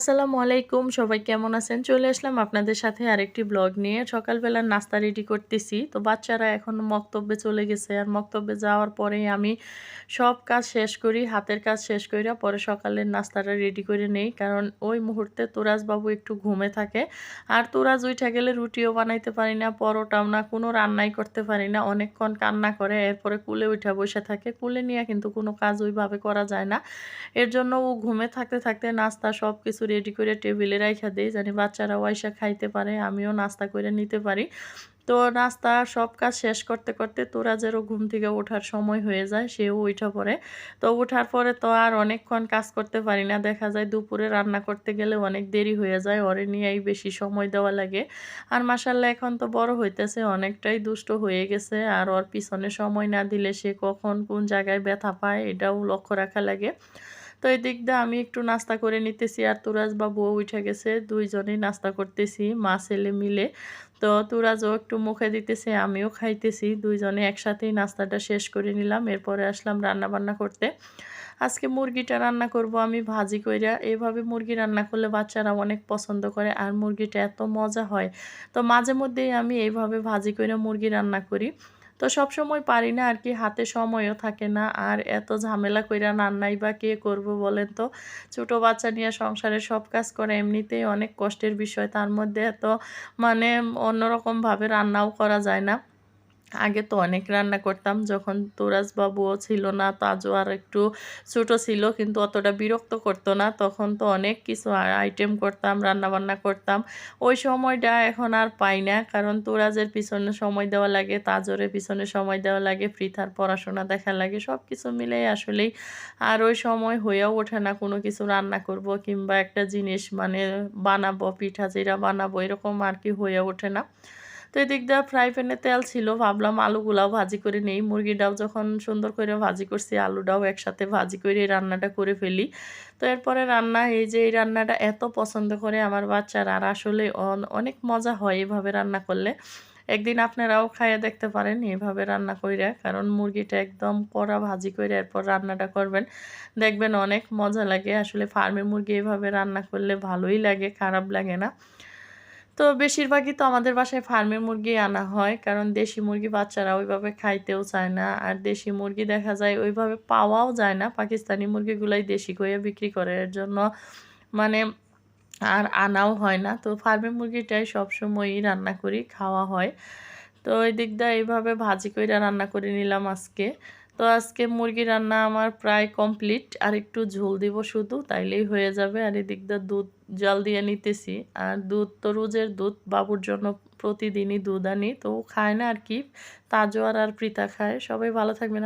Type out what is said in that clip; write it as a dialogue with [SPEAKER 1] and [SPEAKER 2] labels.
[SPEAKER 1] আসসালামু আলাইকুম, সবাই কেমন আছেন? চলে আসলাম আপনাদের সাথে আরেকটি ব্লগ নিয়ে। সকালবেলা নাস্তা রেডি করতেছি। তো বাচ্চারা এখন মক্তব্যে চলে গেছে। আর মক্তব্যে যাওয়ার পরেই আমি সব কাজ শেষ করি, হাতের কাজ শেষ করি পরে সকালের নাস্তাটা রেডি করে নেই। কারণ ওই মুহূর্তে তোরাজবাবু একটু ঘুমে থাকে। আর তোরাজ উঠে গেলে রুটিও বানাইতে পারি না, পরোটাও না, কোনো রান্নাই করতে পারি না। অনেকক্ষণ কান্না করে, এরপরে কুলে উঠে বসে থাকে। কুলে নিয়ে কিন্তু কোনো কাজ ওইভাবে করা যায় না। এর জন্য ও ঘুমে থাকতে থাকতে নাস্তা সব কিছু রেডি করে টেবিলে রাইখা দিই, জানি বাচ্চারাও আইসা খাইতে পারে, আমিও নাস্তা করে নিতে পারি। তো নাস্তা সব কাজ শেষ করতে করতে তোরা তোরাজেরও ঘুম থেকে ওঠার সময় হয়ে যায়, সেও উঠা পড়ে। তো ওঠার পরে তো আর অনেকক্ষণ কাজ করতে পারি না, দেখা যায় দুপুরে রান্না করতে গেলে অনেক দেরি হয়ে যায়, ওরে নিয়েই বেশি সময় দেওয়া লাগে। আর মাসাল্লাহ এখন তো বড় হইতেছে, অনেকটাই দুষ্ট হয়ে গেছে, আর ওর পিছনে সময় না দিলে সে কখন কোন জায়গায় ব্যথা পায়, এটাও লক্ষ্য রাখা লাগে। তো এই দিক দিয়ে আমি একটু নাস্তা করে নিতেছি আর তুরাজ বাবুও উঠে গেছে, দুইজনেই নাস্তা করতেছি, মা, ছেলে মিলে। তো তুরাজও একটু মুখে দিতেছে, আমিও খাইতেছি, দুইজনে একসাথেই নাস্তাটা শেষ করে নিলাম, এরপরে আসলাম রান্না বান্না করতে। আজকে মুরগিটা রান্না করব আমি ভাজি কইরা এইভাবে মুরগি রান্না করলে বাচ্চারা অনেক পছন্দ করে আর মুরগিটা এত মজা হয়। তো মাঝে মধ্যেই আমি এইভাবে ভাজি কইরা মুরগি রান্না করি। তো সব সময় পারি না আর কি, হাতে সময়ও থাকে না। আর এত ঝামেলা কইরা রান্নাই বা কে করব বলেন তো? ছোট বাচ্চা নিয়ে সংসারে সব কাজ করে, এমনিতেই অনেক কষ্টের বিষয়। তার মধ্যে এত মানে অন্যরকমভাবে রান্নাও করা যায় না। আগে তো অনেক রান্না করতাম, যখন তোরাজ বাবুও ছিল না, তাজও আর একটু ছোট ছিল, কিন্তু অতটা বিরক্ত করতো না। তখন তো অনেক কিছু আইটেম করতাম রান্না বান্না করতাম। ওই সময়টা এখন আর পাই না, কারণ তোরাজের পিছনে সময় দেওয়া লাগে, তাজরের পিছনে সময় দেওয়া লাগে ফ্রিথার পড়াশোনা দেখা লাগে সব কিছু মিলেই আসলেই আর ওই সময় হয়েও ওঠে না কোনো কিছু রান্না করব, কিংবা একটা জিনিস মানে বানাবো, পিঠা জিরা বানাবো, এরকম আর কি হয়ে ওঠে না। তো এদিক ফ্রাই প্যানে তেল ছিল, ভাবলাম আলুগুলাও ভাজি করে নেই। মুরগিটাও যখন সুন্দর করে ভাজি করছি, আলুটাও একসাথে ভাজি করে রান্নাটা করে ফেলি। তো এরপরে রান্না, এই যে এই রান্নাটা এত পছন্দ করে আমার বাচ্চারা, আর আসলে অনেক মজা হয় এভাবে রান্না করলে। একদিন আপনারাও খাইয়ে দেখতে পারেন এভাবে রান্না করে কারণ মুরগিটা একদম কড়া ভাজি করে এরপর রান্নাটা করবেন। দেখবেন অনেক মজা লাগে। আসলে ফার্মের মুরগি এভাবে রান্না করলে ভালোই লাগে, খারাপ লাগে না। তো বেশিরভাগই তো আমাদের বাসায় ফার্মের মুরগি আনা হয়, কারণ দেশি মুরগি বাচ্চারা ওইভাবে খাইতেও চায় না। আর দেশি মুরগি দেখা যায় ওইভাবে পাওয়াও যায় না, পাকিস্তানি মুরগিগুলাই দেশি করে বিক্রি করে। এর জন্য মানে আর আনাও হয় না। তো ফার্মের মুরগিটাই সবসময়ই রান্না করি, খাওয়া হয়। তো ওই দিকটা এইভাবে ভাজি করে রান্না করে নিলাম আজকে। তো আজকে মুরগি রান্না আমার প্রায় কমপ্লিট। আর একটু ঝোল দিব শুধু, তাইলেই হয়ে যাবে। আর এদিক দিয়ে দুধ জল দিয়ে নিতেছি। আর দুধ তো রোজের দুধ, বাবুর জন্য প্রতিদিনই দুধ আনি। তো খায় না আর কি তাজোয়ার আর প্রীতা খায়। সবাই ভালো থাকবেন।